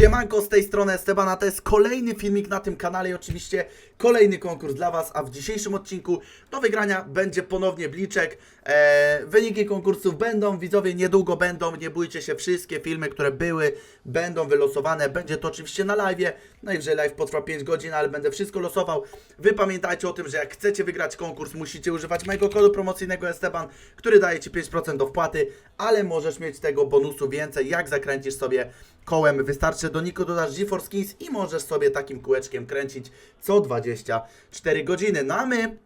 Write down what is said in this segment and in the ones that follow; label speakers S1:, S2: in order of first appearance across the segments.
S1: Siemanko, z tej strony Esteban, a to jest kolejny filmik na tym kanale i oczywiście kolejny konkurs dla Was, a w dzisiejszym odcinku do wygrania będzie ponownie Bliczek. Eee, wyniki konkursów będą, widzowie niedługo będą, nie bójcie się, wszystkie filmy, które były, będą wylosowane, będzie to oczywiście na live, najwyżej live potrwa 5 godzin, ale będę wszystko losował. Wy pamiętajcie o tym, że jak chcecie wygrać konkurs, musicie używać mojego kodu promocyjnego Esteban, który daje Ci 5% do wpłaty, ale możesz mieć tego bonusu więcej, jak zakręcisz sobie kołem. Wystarczy do Niko dodasz GeForce Skins i możesz sobie takim kółeczkiem kręcić co 24 godziny. No a my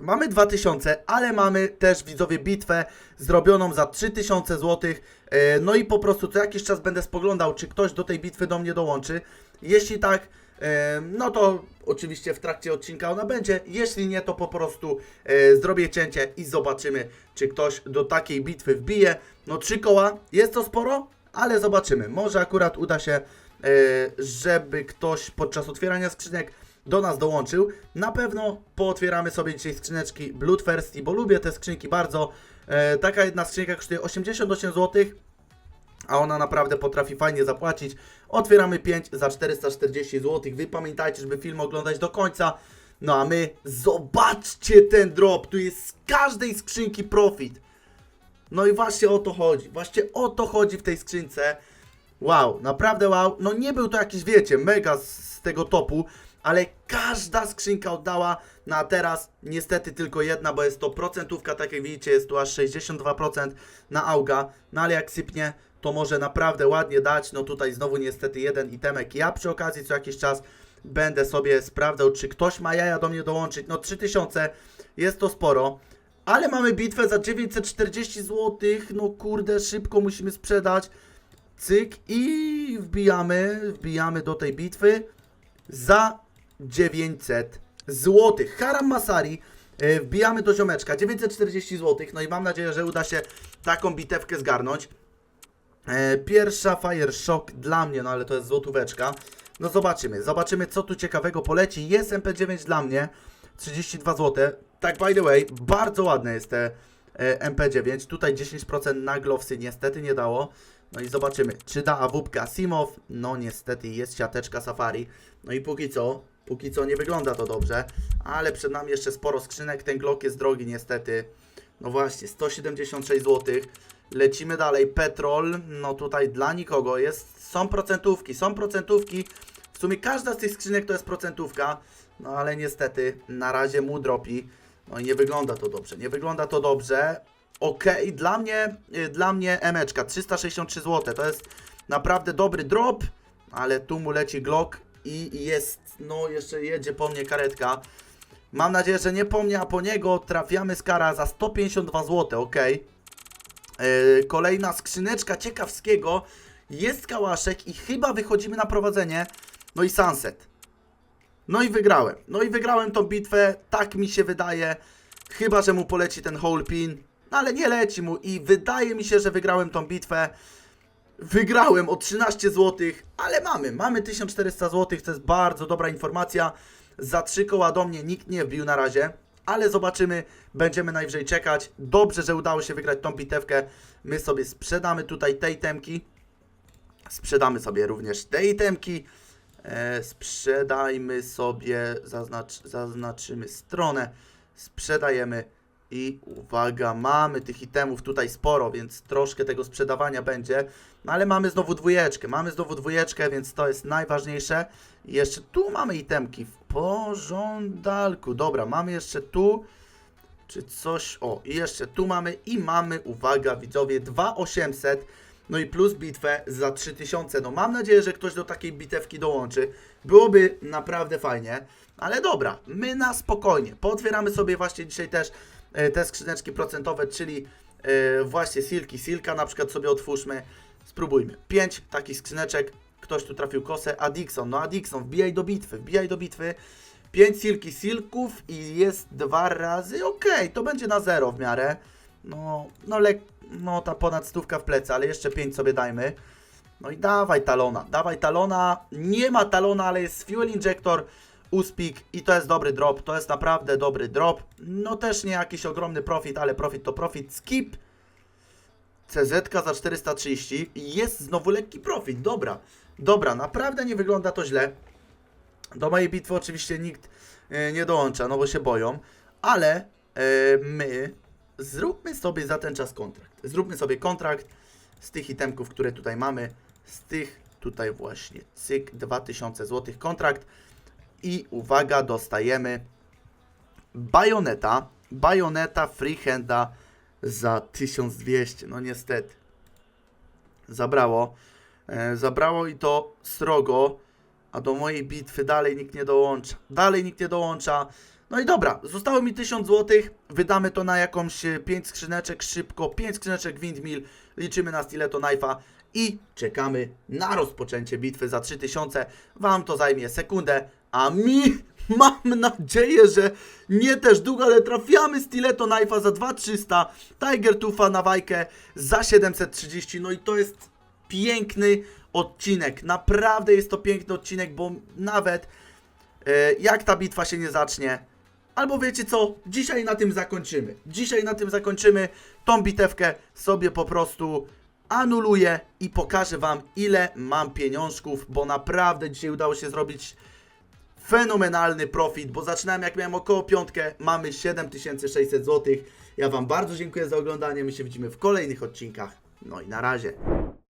S1: Mamy 2000, ale mamy też widzowie bitwę zrobioną za 3000 zł. E, No i po prostu co jakiś czas będę spoglądał, czy ktoś do tej bitwy do mnie dołączy. Jeśli tak, e, no to oczywiście w trakcie odcinka ona będzie. Jeśli nie, to po prostu e, zrobię cięcie i zobaczymy, czy ktoś do takiej bitwy wbije. No trzy koła, jest to sporo, ale zobaczymy. Może akurat uda się, e, żeby ktoś podczas otwierania skrzynek do nas dołączył. Na pewno pootwieramy sobie dzisiaj skrzyneczki Bloodthirsty, bo lubię te skrzynki bardzo. E, taka jedna skrzynka kosztuje 88 zł, a ona naprawdę potrafi fajnie zapłacić. Otwieramy 5 za 440 zł. Wy pamiętajcie, żeby film oglądać do końca. No a my, zobaczcie ten drop, tu jest z każdej skrzynki profit. No i właśnie o to chodzi, właśnie o to chodzi w tej skrzynce. Wow, naprawdę wow. No nie był to jakiś, wiecie, mega z, tego topu, ale każda skrzynka oddała. No a teraz niestety tylko jedna, bo jest to procentówka, tak jak widzicie, jest tu aż 62% na auga. No ale jak sypnie, to może naprawdę ładnie dać. No tutaj znowu niestety jeden itemek. Ja przy okazji co jakiś czas będę sobie sprawdzał, czy ktoś ma jaja do mnie dołączyć. No 3000 jest to sporo. Ale mamy bitwę za 940 zł. No kurde, szybko musimy sprzedać. Cyk i wbijamy, wbijamy do tej bitwy za 900 zł. Haram Masari e, wbijamy do ziomeczka 940 zł. No i mam nadzieję, że uda się taką bitewkę zgarnąć. E, Pierwsza Fire Shock dla mnie, no ale to jest złotóweczka. No zobaczymy, zobaczymy co tu ciekawego poleci. Jest MP9 dla mnie, 32 zł. Tak by the way, bardzo ładne jest te e, MP9. Tutaj 10% na glowsy niestety nie dało. No i zobaczymy, czy da awupka Simow. No niestety jest siateczka Safari. No i póki co, póki co nie wygląda to dobrze. Ale przed nami jeszcze sporo skrzynek. Ten Glock jest drogi niestety. No właśnie, 176 zł. Lecimy dalej. Petrol, no tutaj dla nikogo jest. Są procentówki, są procentówki. W sumie każda z tych skrzynek to jest procentówka. No ale niestety na razie mu dropi. No i nie wygląda to dobrze. Nie wygląda to dobrze. Okej, dla mnie, y, dla mnie emeczka 363 zł. To jest naprawdę dobry drop, ale tu mu leci Glock i jest, no jeszcze jedzie po mnie karetka. Mam nadzieję, że nie po mnie, a po niego trafiamy z kara za 152 zł, ok. Yy, kolejna skrzyneczka ciekawskiego. Jest kałaszek i chyba wychodzimy na prowadzenie. No i sunset. No i wygrałem. No i wygrałem tą bitwę, tak mi się wydaje. Chyba, że mu poleci ten whole pin. No ale nie leci mu i wydaje mi się, że wygrałem tą bitwę. Wygrałem o 13 zł, ale mamy, mamy 1400 zł, to jest bardzo dobra informacja. Za 3 koła do mnie nikt nie wbił na razie, ale zobaczymy, będziemy najwyżej czekać. Dobrze, że udało się wygrać tą bitewkę. My sobie sprzedamy tutaj te itemki. Sprzedamy sobie również te itemki. E, sprzedajmy sobie, zaznacz, zaznaczymy stronę, sprzedajemy i uwaga, mamy tych itemów tutaj sporo, więc troszkę tego sprzedawania będzie, no ale mamy znowu dwójeczkę, mamy znowu dwójeczkę, więc to jest najważniejsze. I jeszcze tu mamy itemki w pożądalku, dobra, mamy jeszcze tu, czy coś, o i jeszcze tu mamy i mamy, uwaga widzowie, 2800, no i plus bitwę za 3000. No mam nadzieję, że ktoś do takiej bitewki dołączy. Byłoby naprawdę fajnie. Ale dobra, my na spokojnie. Pootwieramy sobie właśnie dzisiaj też e, te skrzyneczki procentowe, czyli e, właśnie silki, silka na przykład sobie otwórzmy. Spróbujmy. 5 takich skrzyneczek. Ktoś tu trafił kosę. Adixon, no Adixon, wbijaj do bitwy, wbijaj do bitwy. 5 silki silków i jest dwa razy. Okej, to będzie na zero w miarę. No, no, lek, no ta ponad stówka w plecy, ale jeszcze 5 sobie dajmy. No i dawaj talona, dawaj talona. Nie ma talona, ale jest fuel injector, uspik i to jest dobry drop. To jest naprawdę dobry drop. No też nie jakiś ogromny profit, ale profit to profit. Skip. CZ za 430 i jest znowu lekki profit, dobra. Dobra, naprawdę nie wygląda to źle. Do mojej bitwy oczywiście nikt e, nie dołącza, no bo się boją, ale e, my zróbmy sobie za ten czas kontrakt. Zróbmy sobie kontrakt z tych itemków, które tutaj mamy, z tych tutaj właśnie, cyk, 2000 zł kontrakt i uwaga, dostajemy bajoneta, bajoneta freehanda za 1200, no niestety. Zabrało, e, zabrało i to srogo, a do mojej bitwy dalej nikt nie dołącza. Dalej nikt nie dołącza. No i dobra, zostało mi 1000 zł. Wydamy to na jakąś 5 skrzyneczek szybko. 5 skrzyneczek windmill. Liczymy na stiletto knife'a i czekamy na rozpoczęcie bitwy za 3000. Wam to zajmie sekundę, a mi mam nadzieję, że nie też długo, ale trafiamy stiletto knife'a za 2300. Tiger Tufa na wajkę za 730. No i to jest piękny odcinek. Naprawdę jest to piękny odcinek, bo nawet e, jak ta bitwa się nie zacznie, albo wiecie co, dzisiaj na tym zakończymy. Dzisiaj na tym zakończymy. Tą bitewkę sobie po prostu anuluję i pokażę Wam, ile mam pieniążków, bo naprawdę dzisiaj udało się zrobić fenomenalny profit, bo zaczynałem jak miałem około piątkę, mamy 7600 zł. Ja Wam bardzo dziękuję za oglądanie, my się widzimy w kolejnych odcinkach. No i na razie.